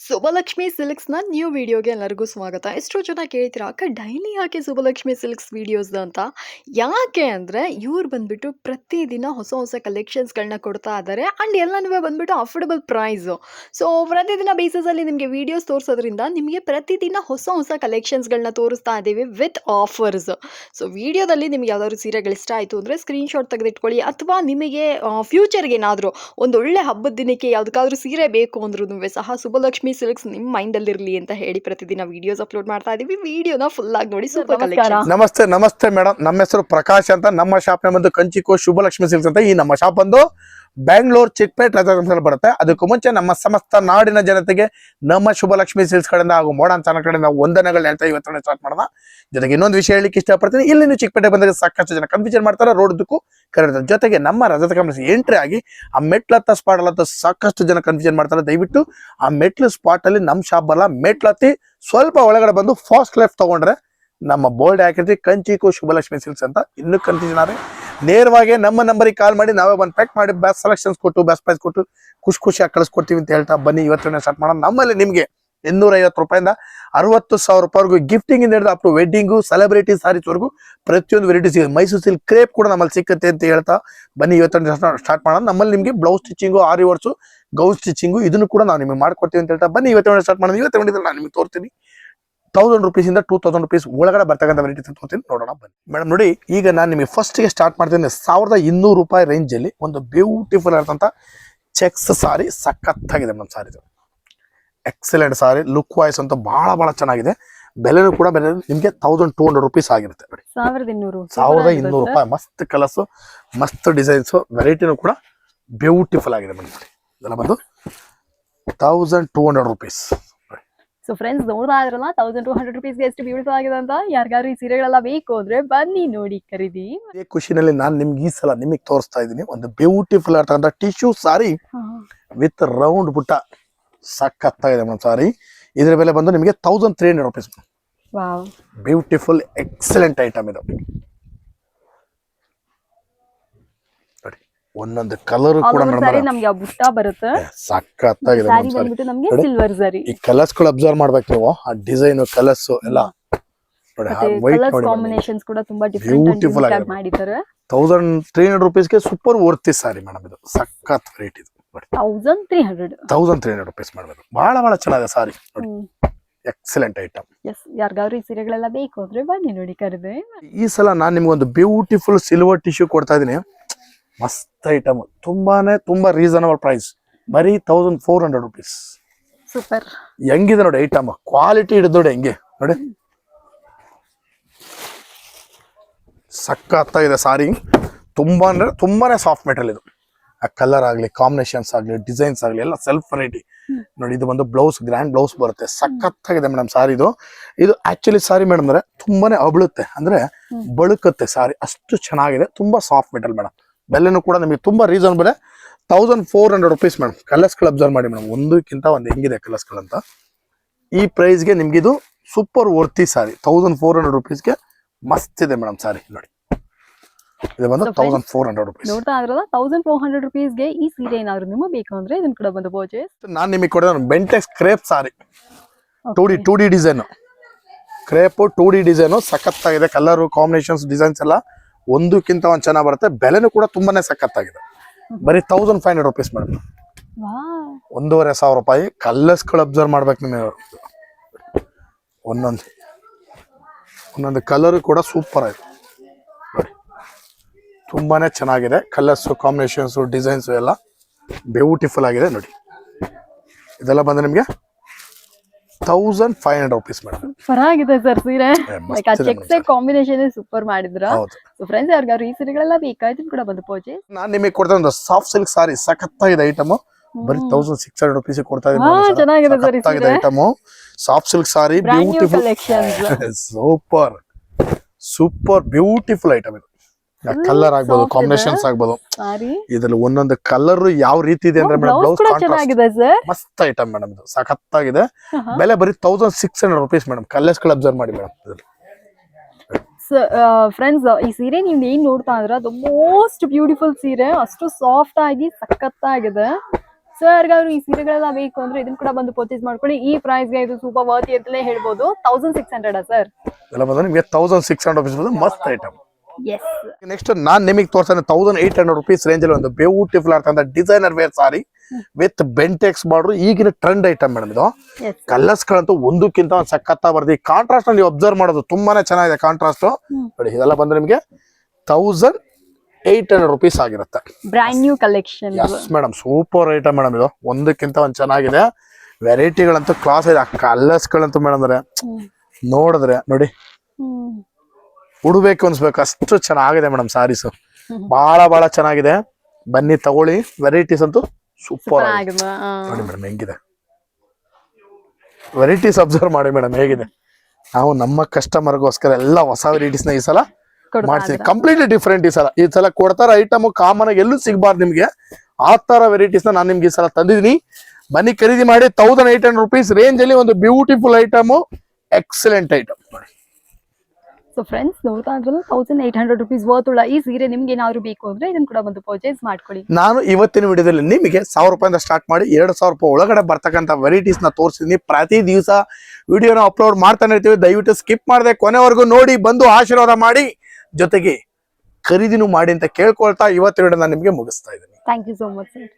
Subbalakshmi ಸಿಲ್ಕ್ಸ್ನ new ವಿಡಿಯೋಗೆ ಎಲ್ಲರಿಗೂ ಸ್ವಾಗತ. ಎಷ್ಟೋ ಜನ ಕೇಳ್ತೀರಾ, ಅಕ್ಕ ಡೈಲಿ ಯಾಕೆ ಸುಬಲಕ್ಷ್ಮಿ ಸಿಲ್ಕ್ಸ್ ವಿಡಿಯೋಸ್ ಅಂತ? ಯಾಕೆ ಅಂದರೆ, ಇವ್ರು ಬಂದುಬಿಟ್ಟು ಪ್ರತಿದಿನ ಹೊಸ ಹೊಸ ಕಲೆಕ್ಷನ್ಸ್ಗಳನ್ನ ಕೊಡ್ತಾ ಇದ್ದಾರೆ ಆ್ಯಂಡ್ ಎಲ್ಲನೂ ಬಂದ್ಬಿಟ್ಟು ಅಫೋರ್ಡಬಲ್ ಪ್ರೈಸು ಸೊ ಪ್ರತಿದಿನ ಬೇಸಸಲ್ಲಿ ನಿಮಗೆ ವಿಡಿಯೋಸ್ ತೋರಿಸೋದ್ರಿಂದ ನಿಮಗೆ ಪ್ರತಿದಿನ ಹೊಸ ಹೊಸ ಕಲೆಕ್ಷನ್ಸ್ಗಳನ್ನ ತೋರಿಸ್ತಾ ಇದ್ದೀವಿ ವಿತ್ ಆಫರ್ಸ್ ಸೊ ವಿಡಿಯೋದಲ್ಲಿ ನಿಮ್ಗೆ ಯಾವ್ದಾದ್ರು ಸೀರೆಗಳು ಇಷ್ಟ ಆಯಿತು ಅಂದರೆ ಸ್ಕ್ರೀನ್ಶಾಟ್ ತೆಗೆದಿಟ್ಕೊಳ್ಳಿ. ಅಥವಾ ನಿಮಗೆ ಫ್ಯೂಚರ್ಗೆ ಏನಾದರೂ ಒಳ್ಳೆ ಹಬ್ಬದ ದಿನಕ್ಕೆ ಯಾವುದಕ್ಕಾದ್ರೂ ಸೀರೆ ಬೇಕು ಅಂದ್ರೂ ಸಹ ಸುಬ್ಬಲಕ್ಷ್ಮಿ ಸಿಲ್ಕ್ಸ್ ನಿಮ್ಮ ಮೈಂಡಲ್ಲಿರಲಿ ಅಂತ ಹೇಳಿ ಪ್ರತಿದಿನ ವಿಡಿಯೋಸ್ ಅಪ್ಲೋಡ್ ಮಾಡ್ತಾ ಇದೀವಿ. ವಿಡಿಯೋನ ಫುಲ್ ಆಗಿ ನೋಡಿ ಸೂಪರ್ ಕಲೆಕ್ಷನ್ ನಮಸ್ತೆ ನಮಸ್ತೆ ಮೇಡಮ್ ನಮ್ಮ ಹೆಸರು ಪ್ರಕಾಶ್ ಅಂತ. ನಮ್ಮ ಶಾಪ್ ಬಂದು ಕಂಚಿಕೋ ಶುಭಲಕ್ಷ್ಮಿ ಸಿಲ್ಕ್ಸ್ ಅಂತ ಈ ನಮ್ಮ ಶಾಪ್ ಬಂದು ಬ್ಯಾಂಗ್ಳೂರ್ ಚಿಕ್ಪೇಟ್ ರಾಜಾಂತರ ಬರುತ್ತೆ. ಅದಕ್ಕೂ ಮುಂಚೆ ನಮ್ಮ ಸಮಸ್ತ ನಾಡಿನ ಜನತೆಗೆ ನಮ್ಮ ಶುಭಲಕ್ಷ್ಮಿ ಸಿಲ್ಕ್ಸ್ ಕಡೆಯಿಂದ ಹಾಗೂ ಮೋಡನ್ ಚಾನಲ್ ಕಡೆಯಿಂದ ವಂದನೆಗಳು ಹೇಳ್ತಾ ಇವತ್ತು ಸ್ಟಾರ್ಟ್ ಮಾಡೋಣ. ಜೊತೆಗೆ ಇನ್ನೊಂದು ವಿಷಯ ಹೇಳಿಕ್ಕೆ ಇಷ್ಟಪಡ್ತೀನಿ. ಇಲ್ಲಿ ನೀವು ಚಿಕ್ಪೇಟೆ ಬಂದಾಗ ಸಾಕಷ್ಟು ಜನ ಕನ್ಫ್ಯೂಷನ್ ಮಾಡ್ತಾರೆ. ರೋಡ್ ಕರೆದ ಕರೆಕ್ಟ್ ಜೊತೆಗೆ ನಮ್ಮ ರಜತ ಕಂಪ್ನಿ ಎಂಟ್ರಿ ಆಗಿ ಆ ಮೆಟ್ಲತ್ತ ಸ್ಪಾಟ್ ಅಲ್ಲತ್ತ ಸಾಕಷ್ಟು ಜನ ಕನ್ಫ್ಯೂಷನ್ ಮಾಡ್ತಾರೆ. ದಯವಿಟ್ಟು ಆ ಮೆಟ್ಲು ಸ್ಪಾಟ್ ಅಲ್ಲಿ ನಮ್ಮ ಶಾಪ್ ಬರಲ್ಲ ಮೆಟ್ಲತ್ತಿ ಸ್ವಲ್ಪ ಒಳಗಡೆ ಬಂದು ಫಾಸ್ಟ್ ಲೆಫ್ಟ್ ತಗೊಂಡ್ರೆ ನಮ್ಮ ಬೋರ್ಡ್ ಹಾಕಿರ್ತೀವಿ ಕಂಚಿಕು ಶುಭಲಕ್ಷ್ಮಿ ಸಿಲ್ಸ್ ಅಂತ. ಇನ್ನೂ ಕನ್ಫ್ಯೂಷನ್ ನೇರವಾಗಿ ನಮ್ಮ ನಂಬರಿಗೆ ಕಾಲ್ ಮಾಡಿ, ನಾವೇ ಬಂದು ಪ್ಯಾಕ್ ಮಾಡಿ ಬೆಸ್ಟ್ ಸೆಲೆಕ್ಷನ್ಸ್ ಕೊಟ್ಟು ಬೆಸ್ಟ್ ಪ್ರೈಸ್ ಕೊಟ್ಟು ಖುಷಿ ಖುಷಿಯಾಗಿ ಕಳಿಸ್ಕೊಡ್ತೀವಿ ಅಂತ ಹೇಳ್ತಾ ಬನ್ನಿ. ಇವತ್ತಿನ ಸ್ಟಾರ್ಟ್ ಮಾಡೋಣ. ನಮ್ಮಲ್ಲಿ ನಿಮಗೆ ಇನ್ನೂರ ಐವತ್ತು ರೂಪಾಯಿಂದ ಅರವತ್ತು ಸಾವಿರ ರೂಪಾಯಿವರೆಗೂ ಗಿಫ್ಟಿಂಗ್ ಇಂದ ಹಿಡಿದು ಅಪ್ ಟು ವೆಡ್ಡಿಂಗು ಸೆಲೆಬ್ರಿಟಿ ಸಾರೀಸ್ವರೆಗೂ ಪ್ರತಿಯೊಂದು ವೆರೈಟಿ ಸಿಗುತ್ತೆ. ಮೈಸೂರು ಸಿಲ್ಕ್ ಕ್ರೇಪ್ ಕೂಡ ನಮ್ಮಲ್ಲಿ ಸಿಕ್ಕತ್ತೆ ಅಂತ ಹೇಳ್ತಾ ಬನ್ನಿ. ಇವತ್ತಿನ ಸ್ಟಾರ್ಟ್ ಮಾಡೋಣ. ನಮ್ಮಲ್ಲಿ ನಿಮಗೆ ಬ್ಲೌಸ್ ಸ್ಟಿಚಿಂಗು ಆರಿ ವರ್ಸು ಗೌನ್ ಸ್ಟಿಚಿಂಗು ಇದನ್ನು ಕೂಡ ನಾವು ನಿಮಗೆ ಮಾಡ್ಕೊಡ್ತೀವಿ ಅಂತ ಹೇಳ್ತಾ ಬನ್ನಿ ಇವತ್ತೇ ಸ್ಟಾರ್ಟ್ ಮಾಡೋದು ಇವತ್ತೇ ಮಾಡಿದ್ರೆ ನಾನು ನಿಮಗೆ ತೋರ್ತೀನಿ. ತೌಸಂಡ್ ರುಪೀಸಿಂದ ಟೂ ತೌಸಂಡ್ ರುಪೀಸ್ ಒಳಗಡೆ ಬರ್ತಕ್ಕಂಥ ವೆರೈಟಿ ತೋರ್ತೀನಿ. ನೋಡೋಣ ಬನ್ನಿ. ಮೇಡಮ್ ನೋಡಿ ಈಗ ನಾನು ನಿಮಗೆ ಫಸ್ಟ್ಗೆ ಸ್ಟಾರ್ಟ್ ಮಾಡ್ತೀನಿ ಸಾವಿರದ ಇನ್ನೂರು ರೂಪಾಯಿ ರೇಂಜಲ್ಲಿ ಒಂದು ಬ್ಯೂಟಿಫುಲ್ ಆದಂಥ ಚೆಕ್ಸ್ ಸಾರಿ ಸಖತ್ತಾಗಿದೆ ಮೇಡಮ್ ಸಾರಿ ಇದು. ಎಕ್ಸಲೆಂಟ್ ಸಾರಿ ಲುಕ್ ವಾಯ್ಸ್ ಅಂತ ಬಹಳ ಬಹಳ ಚೆನ್ನಾಗಿದೆ. ಬೆಲೆನೂ ಕೂಡ ಬೆಲೆ ನಿಮಗೆ ತೌಸಂಡ್ ಟೂ ಹಂಡ್ರೆಡ್ ರುಪೀಸ್ ಆಗಿರುತ್ತೆ. ನೋಡಿ. ಸಾವಿರದ ಇನ್ನೂರು. ಸಾವಿರದ ಇನ್ನೂರು ರೂಪಾಯಿ ಮಸ್ತ್ ಕಲರ್ಸು ಮಸ್ತ್ ಡಿಸೈನ್ಸು ವೆರೈಟಿನೂ ಕೂಡ ಬ್ಯೂಟಿಫುಲ್ ಆಗಿದೆ ಮೇಡಮ್. ನೋಡಿ ಇದೆಲ್ಲ ಬಂದು thousand two hundred rupees so friends ನೋಡ್ತಾ ಇದ್ರಲ್ಲ ತೌಸಂಡ್ ಟೂ ಹಂಡ್ರೆಡ್ ರುಪೀಸ್ಗೆ ಎಷ್ಟು ಬ್ಯೂಟಿಫುಲ್ ಆಗಿದೆ ಅಂತ? ಯಾರಿಗಾದ್ರು ಈ ಸೀರೆಗಳೆಲ್ಲ ಬೇಕು ಅಂದ್ರೆ ಬನ್ನಿ ನೋಡಿ ಖರೀದಿ. ಇದೇ ಖುಷಿನಲ್ಲಿ ನಾನು ನಿಮ್ಗೆ ಈ ಸಲ ನಿಮಗೆ ತೋರಿಸ್ತಾ ಇದ್ದೀನಿ. ಒಂದು ಬ್ಯೂಟಿಫುಲ್ ಆಗ್ತಕ್ಕಂಥ ಟಿಶ್ಯೂ ಸಾರಿ ವಿತ್ ರೌಂಡ್ ಬುಟ್ಟ ಸಖತ್ತಾಗಿದೆ ಮೇಡಮ್ ಸಾರಿ ಇದ್ರ ಬೆಲೆ ಬಂದು ನಿಮಗೆ thousand three hundred rupees beautiful excellent item ಇದು. ಒಂದೊಂದು ಕಲರ್ ಕೂಡ ನಮ್ಗೆ ಬುಟ್ಟ ಬರುತ್ತೆ. ಸಖತ್ತಾಗಿದೆ ನಮ್ಗೆ. ಸಿಲ್ವರ್ ಸರಿ. ಈ ಕಲರ್ಸ್ಗಳು ಅಬ್ಸರ್ವ್ ಮಾಡ್ಬೇಕು ನೀವು. ಆ ಡಿಸೈನ್ ಕಲರ್ಸ್ ಎಲ್ಲ. ಕಾಂಬಿನೇಷನ್ಸ್ ಕೂಡ ತುಂಬಾ ಬ್ಯೂಟಿಫುಲ್ ಆಗಿದೆ. ಮಾಡಿದ್ದಾರೆ. ತೌಸಂಡ್ ತ್ರೀ ಹಂಡ್ರೆಡ್ ರುಪೀಸ್ಗೆ ಸೂಪರ್ ವರ್ತಿ ಸಾರಿ ಮೇಡಮ್ ಇದು. ಸಖತ್ ರೇಟ್ ಇದು. Thousand three hundred thousand three hundred rupees ಮಾಡಬೇಕು. ಬಹಳ ಬಹಳ ಚೆನ್ನಾಗಿದೆ ಸಾರಿ. ನೋಡಿ. ಎಕ್ಸಲೆಂಟ್ ಐಟಮ್ ಎಸ್ ಯಾರಿಗಾದ್ರು ಈ ಸೀರೆಗಳೆಲ್ಲ ಬೇಕು ಅಂದ್ರೆ ಬನ್ನಿ ನೋಡಿ ಕರೆದೆ. ಈ ಸಲ ನಾನು ನಿಮ್ಗೆ ಒಂದು ಬ್ಯೂಟಿಫುಲ್ ಸಿಲ್ವರ್ ಟಿಶ್ಯೂ ಕೊಡ್ತಾ ಇದ್ದೀನಿ. ಮಸ್ತ್ ಐಟಮ್. ತುಂಬಾನೇ ತುಂಬಾ ರೀಸನಬಲ್ ಪ್ರೈಸ್ ಬರೀ thousand four hundred rupees super ಹೆಂಗಿದೆ ನೋಡಿ ಐಟಮ್. ಕ್ವಾಲಿಟಿ ಹಿಡಿದು ನೋಡಿ ಹೆಂಗೆ. ನೋಡಿ. ಸಖತ್ತಾಗಿದೆ ಸಾರಿ. ತುಂಬಾ ಅಂದ್ರೆ ತುಂಬಾನೇ ಸಾಫ್ಟ್ ಮೆಟೀರಿಯಲ್ ಇದು. ಆ ಕಲರ್ ಆಗಲಿ ಕಾಂಬಿನೇಷನ್ಸ್ ಆಗಲಿ ಡಿಸೈನ್ಸ್ ಆಗಲಿ ಎಲ್ಲ ಸೆಲ್ಫ್ ವೆರೈಟಿ ನೋಡಿ ಇದು ಒಂದು ಬ್ಲೌಸ್ ಗ್ರ್ಯಾಂಡ್ ಬ್ಲೌಸ್ ಬರುತ್ತೆ. ಸಖತ್ತಾಗಿದೆ ಮೇಡಮ್ ಸಾರಿ ಇದು. ಇದು ಆಕ್ಚುಲಿ ಸಾರಿ ಮೇಡಮ್ ಅಂದ್ರೆ ತುಂಬಾನೇ ಅಬಳುತ್ತೆ. ಅಂದ್ರೆ ಬಳುಕತ್ತೆ ಬಳುಕುತ್ತೆ ಸಾರಿ. ಅಷ್ಟು ಚೆನ್ನಾಗಿದೆ. ತುಂಬಾ ಸಾಫ್ಟ್ ಮೆಟಲ್ ಮೇಡಮ್ ಬೆಲೆನೂ ಕೂಡ ನಿಮಗೆ ತುಂಬ reasonable thousand four hundred rupees madam ಕಲರ್ಸ್ಗಳು observe ಮಾಡಿ ಮೇಡಮ್ ಒಂದಕ್ಕಿಂತ ಒಂದು ಹೆಂಗಿದೆ ಕಲರ್ಸ್ಗಳು ಅಂತ. ಈ ಪ್ರೈಸ್ಗೆ ನಿಮ್ಗೆ ಇದು super worthy sorry thousand four hundred ರುಪೀಸ್ಗೆ ಮಸ್ತ್ ಇದೆ ಮೇಡಮ್ ಸಾರಿ ನೋಡಿ. ಇದು ಬಂದು ತೌಸಂಡ್ ಫೋರ್ ಹಂಡ್ರೆಡ್ ರುಪೀಸ್ ನೋಡ್ತಾ ಇದ್ರಲ್ಲ ತೌಸಂಡ್ ಫೋರ್ ಹಂಡ್ರೆಡ್ ರುಪೀಸ್ಗೆ ಈ ಸೀರೆ ಏನಾದ್ರು ನಿಮಗೆ ಬೇಕು ಅಂದ್ರೆ ಇದನ್ನ ಕೂಡ ಬಂದು ಪರ್ಚೇಸ್ ನಾನು ನಿಮಗೆ ಕೊಡೋದು Bentex crepe sari two D two D design crepe two D design ಸಖತ್ತಾಗಿದೆ. ಕಲರು ಕಾಂಬಿನೇಷನ್ಸ್ ಡಿಸೈನ್ಸ್ ಎಲ್ಲ ಒಂದಕ್ಕಿಂತ ಒಂದು ಚೆನ್ನಾಗಿ ಬರುತ್ತೆ. ಬೆಲೆನೂ ಕೂಡ ತುಂಬಾನೇ ಸಖತ್ತಾಗಿದೆ. ಬರೀ thousand five hundred rupees madam. ಒಂದೂವರೆ ಸಾವಿರ ರೂಪಾಯಿ. ಕಲ್ಲರ್ಸ್ಗಳು ಅಬ್ಸರ್ವ್ ಮಾಡ್ಬೇಕು ನಿಮಗೆ ಒಂದೊಂದು ಒಂದೊಂದು ಕಲರ್ ಕೂಡ ಸೂಪರ್ ಆಗಿದೆ. ನೋಡಿ. ತುಂಬಾನೇ ಚೆನ್ನಾಗಿದೆ. ಕಲರ್ಸು ಕಾಂಬಿನೇಷನ್ಸು ಡಿಸೈನ್ಸು ಎಲ್ಲ ಬ್ಯೂಟಿಫುಲ್ ಆಗಿದೆ. ನೋಡಿ. ಇದೆಲ್ಲ ಬಂದು ನಿಮಗೆ thousand five hundred rupees madam ಪರವಾಗಿದೆ ಸರ್ ಸೀರೆ. ಲೈಕ್ ಆ ಚೆಕ್ಸ್. ಕಾಂಬಿನೇಷನ್ ಸೂಪರ್ ಮಾಡಿದ್ರ. ಸೊ ಫ್ರೆಂಡ್ಸ್ ಯಾರಿಗಾದ್ರು ಈ ಸೀರೆಗಳೆಲ್ಲ ಬೇಕಾಯ್ತು ಕೂಡ ಬಂದು ಪೋಚಿ ನಾನು ನಿಮಗೆ ಕೊಡ್ತಾ ಒಂದು ಸಾಫ್ಟ್ ಸಿಲ್ಕ್ ಸಾರಿ ಸಖತ್ತಾಗಿದೆ ಐಟಮ್ ಬರೀ ತೌಸಂಡ್ ಸಿಕ್ಸ್ ಹಂಡ್ರೆಡ್ ರುಪೀಸ್ ಕೊಡ್ತಾ ಇದ್ದೀನಿ. Item soft silk sari beautiful super super beautiful item ಇದು. ಕಲರ್ ಆಗ್ಬೋದು ಕಾಂಬಿನೇಷನ್ಸ್ ಆಗ್ಬೋದು. ಸಾರಿ. ಇದ್ರಲ್ಲಿ ಒಂದೊಂದು ಕಲರ್ ಯಾವ ರೀತಿ ಇದೆ ಅಂದ್ರೆ ಮೇಡಮ್ ಬ್ಲೌಸ್ ಮಸ್ತ್ ಐಟಮ್ ಮೇಡಮ್ ಇದು. ಸಖತ್ತಾಗಿದೆ. ಬೆಲೆ ಬರೀ thousand six hundred rupees madam ಕಲರ್ಸ್ಗಳು observe ಮಾಡಿ ಮೇಡಮ್ ಫ್ರೆಂಡ್ಸ್ ಈ ಸೀರೆ ನೀವು ಏನ್ ನೋಡ್ತಾ ಇದ್ರ ಅದು ಮೋಸ್ಟ್ ಬ್ಯೂಟಿಫುಲ್ ಸೀರೆ. ಅಷ್ಟು ಸಾಫ್ಟ್ ಆಗಿ ಸಖತ್ತಾಗಿದೆ. ಸೊ ಯಾರಿಗಾದ್ರು ಈ ಸೀರೆಗಳೆಲ್ಲ ಬೇಕು ಅಂದ್ರೆ ಇದನ್ನ ಕೂಡ ಬಂದು ಪರ್ಚೇಸ್ ಮಾಡ್ಕೊಳ್ಳಿ. ಈ ಪ್ರೈಸ್ಗೆ ಇದು ಸೂಪರ್ ವರ್ತಿ ಅಂತಲೇ ಹೇಳ್ಬೋದು. ತೌಸಂಡ್ ಸಿಕ್ಸ್ ಹಂಡ್ರೆಡ್ ಸರ್ ಎಲ್ಲ ಬಂದ್ರೆ ನಿಮಗೆ ತೌಸಂಡ್ ಸಿಕ್ಸ್ ಹಂಡ್ರೆಡ್ ರುಪೀಸ್ ಬಂದು ಮಸ್ತ್ ಐಟಮ್ ಎಸ್ ನೆಕ್ಸ್ಟ್ ನಾನ್ ನಿಮಗೆ ತೋರ್ಸಾನೆ thousand eight hundred rupees range ಅಲ್ಲಿ ಒಂದು ಬ್ಯೂಟಿಫುಲ್ ಆಗ್ತಾ designer wear sari with Bentex ಮಾಡ್ರು ಈಗಿನ ಟ್ರೆಂಡ್ ಐಟಮ್ ಮೇಡಮ್ ಇದು. ಕಲರ್ಸ್ ಗಳಂತೂ ಒಂದಕ್ಕಿಂತ ಒಂದು ಸಖತ್ತ ಬರ್ದಿ ಕಾಂಟ್ರಾಸ್ಟ್ ನೀವು ಅಬ್ಸರ್ವ್ ಮಾಡೋದು ತುಂಬಾನೇ ಚೆನ್ನಾಗಿದೆ ಕಾಂಟ್ರಾಸ್ಟ್. ನೋಡಿ ಇದೆಲ್ಲ ಬಂದ್ರೆ ನಿಮಗೆ ತೌಸಂಡ್ ಏಟ್ ಹಂಡ್ರೆಡ್ ರುಪೀಸ್ ಆಗಿರುತ್ತೆ. Brand new collection madam super item madam ಇದು. ಒಂದಕ್ಕಿಂತ ಒಂದ್ ಚೆನ್ನಾಗಿದೆ. ವೆರೈಟಿಗಳಂತೂ ಕ್ಲಾಸ್ ಇದೆ. ಕಲರ್ಸ್ ಗಳಂತೂ ಮೇಡಮ್ ಅಂದ್ರೆ ನೋಡಿದ್ರೆ ನೋಡಿ. ಉಡ್ಬೇಕು ಅನ್ಸ್ಬೇಕು. ಅಷ್ಟು ಚೆನ್ನಾಗಿದೆ ಮೇಡಮ್ ಸಾರೀಸ್. ಬಹಳ ಬಹಳ ಚೆನ್ನಾಗಿದೆ. ಬನ್ನಿ ತಗೊಳ್ಳಿ. ವೆರೈಟೀಸ್ ಅಂತೂ ಸೂಪರ್ ಆಗಿದೆ. ನೋಡಿ ಮೇಡಮ್ ಹೆಂಗಿದೆ? ವೆರೈಟೀಸ್ ಅಬ್ಸರ್ವ್ ಮಾಡಿ ಮೇಡಮ್ ಹೇಗಿದೆ? ನಾವು ನಮ್ಮ ಕಸ್ಟಮರ್ಗೋಸ್ಕರ ಎಲ್ಲ ಹೊಸ ವೆರೈಟೀಸ್ನ ಈ ಸಲ ಮಾಡ್ತೀವಿ ಕಂಪ್ಲೀಟ್ಲಿ ಡಿಫ್ರೆಂಟ್ ಈ ಸಲ. ಈ ಸಲ ಕೊಡ್ತಾರ ಐಟಮ್ ಕಾಮನ್ ಆಗಿ ಎಲ್ಲೂ ಸಿಗಬಾರ್ದು ನಿಮ್ಗೆ. ಆ ತರ ವೆರೈಟೀಸ್ನ ನಾನು ನಿಮ್ಗೆ ಈ ಸಲ ತಂದಿದ್ದೀನಿ. ಬನ್ನಿ ಖರೀದಿ ಮಾಡಿ thousand eight hundred rupees range ಅಲ್ಲಿ ಒಂದು beautiful item excellent item so friends ನೋಡ್ತಾ ಇದ್ರಲ್ಲ thousand eight hundred rupees worth ಉಳ್ಳ ಈ ಸೀರೆ ನಿಮ್ಗೆ ಏನಾದ್ರು ಬೇಕು ಅಂದ್ರೆ ಇದನ್ನ ಕೂಡ ಬಂದು ಪರ್ಚೇಸ್ ಮಾಡ್ಕೊಳ್ಳಿ. ನಾನು ಇವತ್ತಿನ ವಿಡಿಯೋದಲ್ಲಿ ನಿಮಗೆ ಸಾವಿರ ರೂಪಾಯಿಂದ ಸ್ಟಾರ್ಟ್ ಮಾಡಿ ಎರಡು ಸಾವಿರ ರೂಪಾಯಿ ಒಳಗಡೆ ಬರ್ತಕ್ಕಂಥ ವೆರೈಟೀಸ್ನ ತೋರಿಸಿದೀನಿ ಪ್ರತಿ ದಿವಸ ವಿಡಿಯೋನ ಅಪ್ಲೋಡ್ ಮಾಡ್ತಾನೆ ಇರ್ತೀವಿ. ದಯವಿಟ್ಟು ಸ್ಕಿಪ್ ಮಾಡದೆ ಕೊನೆವರೆಗೂ ನೋಡಿ ಬಂದು ಆಶೀರ್ವಾದ ಮಾಡಿ. ಜೊತೆಗೆ ಖರೀದಿನೂ ಮಾಡಿ ಅಂತ ಕೇಳ್ಕೊಳ್ತಾ ಇವತ್ತಿನ ವಿಡಿಯೋ ನಾನು ನಿಮಗೆ ಮುಗಿಸ್ತಾ ಇದ್ದೀನಿ. Thank you so much sir